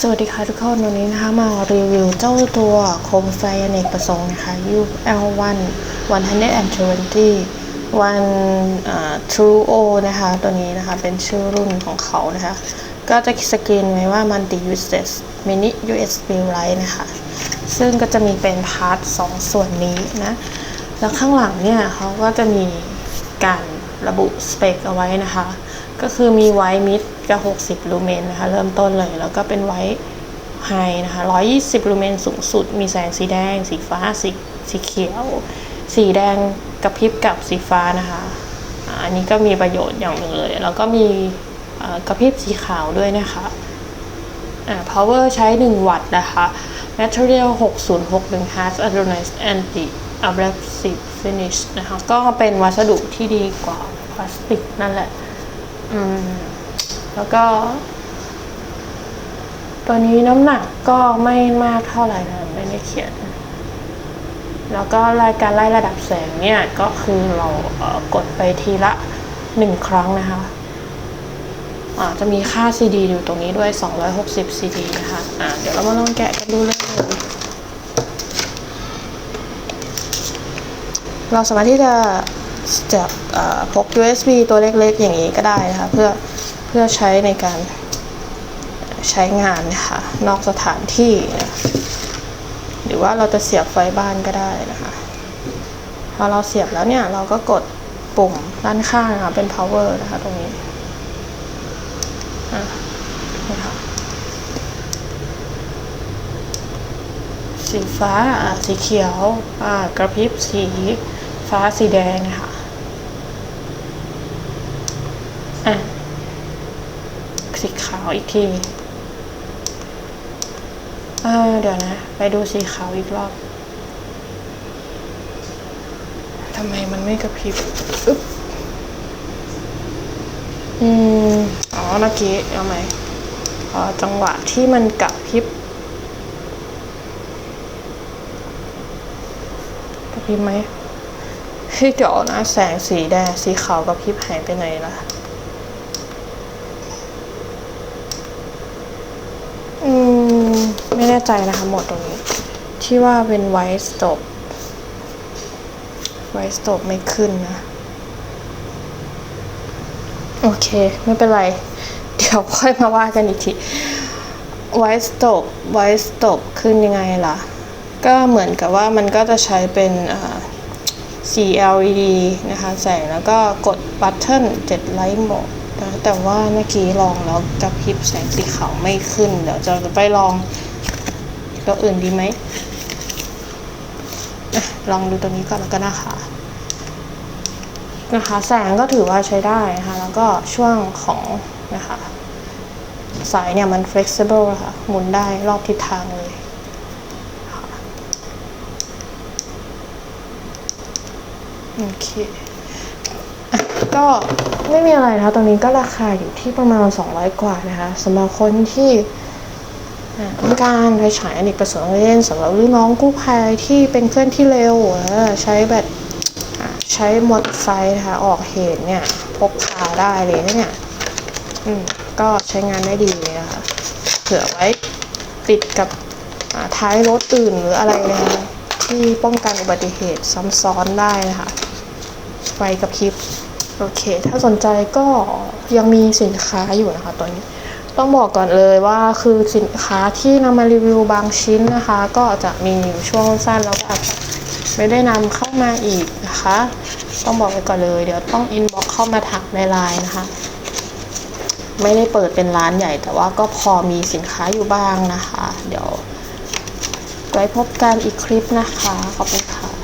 สวัสดีค่ะทุกคนวันนี้นะคะมารีวิวเจ้าตัวโคมไฟอเนกประสงค์นะคะ UL1 120วันอ่า True O นะคะ ตัวนี้นะคะเป็นชื่อรุ่นของเขานะคะ ก็จะสกรีนไว้ว่า Multi Uses Mini USB Light นะคะ ซึ่งก็จะมีเป็นพาร์ทสองส่วนนี้นะ แล้วข้างหลังเนี่ยเขาก็จะมี การระบุสเปคเอาไว้นะคะ ก็คือมีไวท์มิดกับ 60 ลูเมนนะคะ เริ่มต้นเลย แล้วก็เป็นไวท์ไฮนะคะ 120 ลูเมนสูงสุด มีแสงสีแดง สีฟ้า สีสีเขียว สีแดงกระพริบกับสีฟ้านะคะ อันนี้ก็มีประโยชน์อย่างหนึ่งเลย แล้วก็มีกระพริบสีขาวด้วยนะคะ power ใช้ 1 วัตต์นะคะ material 6061 Hz advanced anti abrasive finish นะคะ ก็เป็นวัสดุที่ดีกว่าพลาสติกนั่นแหละ อืม แล้วก็ ตัวนี้น้ำหนักก็ไม่มากเท่าไหร่นะไม่ได้เขียน แล้วก็รายการไล่ระดับแสงเนี่ย ก็คือเรากดไปทีละหนึ่งครั้งนะคะอาจะมีค่า CD อยู่ตรงนี้ด้วย 260 CD นะคะอ่าเดี๋ยวเรามาลองแกะกันดูเลย เราสามารถที่จะจับเอ่อพก USB ตัวเล็กๆ อย่างนี้ก็ได้นะคะ เพื่อเพื่อใช้ในการใช้งานนะคะนอกสถานที่นะหรือว่าเราจะเสียบไฟบ้านก็ได้นะคะพอเราเสียบแล้วเนี่ยเราก็กดปุ่มด้านข้างนะคะเป็น power นะคะตรงนี้อะคะสีฟ้าสีเขียวกระพริบสี ฟ้าสีแดงนะคะอะสีขาวอีกทีเออเดี๋ยวนะ ไปดูสีขาวอีกรอบทำไมมันไม่กระพริบอึ๊บอืมอ๋อเมื่อกี้เอาไหมอ๋อจังหวะที่มันกลับพริบกระพริบไหม เฮ้เดี๋ยวนะแสงสีแดงสีขาวกับพริบหายไปไหนล่ะ อืม ไม่แน่ใจนะคะหมดตรงนี้ ที่ว่าเป็นไวท์สต็อปไวท์สต็อปไม่ขึ้นนะ โอเค ไม่เป็นไร เดี๋ยวค่อยมาว่ากันอีกทีไวสตบไวสตบขึ้นยังไงล่ะ ก็เหมือนกับว่ามันก็จะใช้เป็นอ่า CLED นะคะแสงแล้วก็กดบัตเทิล7 Light Mode นะแต่ว่าเมื่อกี้ลองแล้วกระพริบแสงสีขาวไม่ขึ้น เดี๋ยวจะไปลองตัวอื่นดีไหม ลองดูตัวนี้ก่อนแล้วก็นะคะนะคะ แสงก็ถือว่าใช้ได้นะคะแล้วก็ช่วงของนะคะสายเนี่ยมัน flexible ะค่ะ หมุนได้รอบทิศทางเลยค่ะ โอเคก็ไม่มีอะไรนะคะตรงนี้ก็ราคาอยู่ที่ประมาณ 200 กว่านะคะสำหรับคนที่ต้องการไปฉายอเนกประสงค์เล่นสำหรับรุ่นน้องกู้ภัยที่เป็นเคลื่อนที่เร็วใช้แบตอะใช้มอเตอร์ไซค์นะคะออกเหตุเนี่ยพกพาได้เลยเนี่ยอืมก็ใช้งานได้ดีเลยนะคะเผื่อไว้ติดกับท้ายรถอื่นหรืออะไรนะคะ ที่ป้องกันอุบัติเหตุซ้ำซ้อนได้นะคะไฟกับพริบโอเค ถ้าสนใจก็ยังมีสินค้าอยู่นะคะตอนนี้ต้องบอกก่อนเลยว่าคือสินค้าที่นำมารีวิวบางชิ้นนะคะ ก็จะมีอยู่ช่วงสั้นแล้วก็ไม่ได้นำเข้ามาอีกนะคะ ต้องบอกไว้ก่อนเลย เดี๋ยวต้องอินบ็อกเข้ามาถักในไลน์นะคะ ไม่ได้เปิดเป็นร้านใหญ่ แต่ว่าก็พอมีสินค้าอยู่บ้างนะคะ เดี๋ยว ไว้พบกันอีกคลิปนะคะ ขอบคุณค่ะ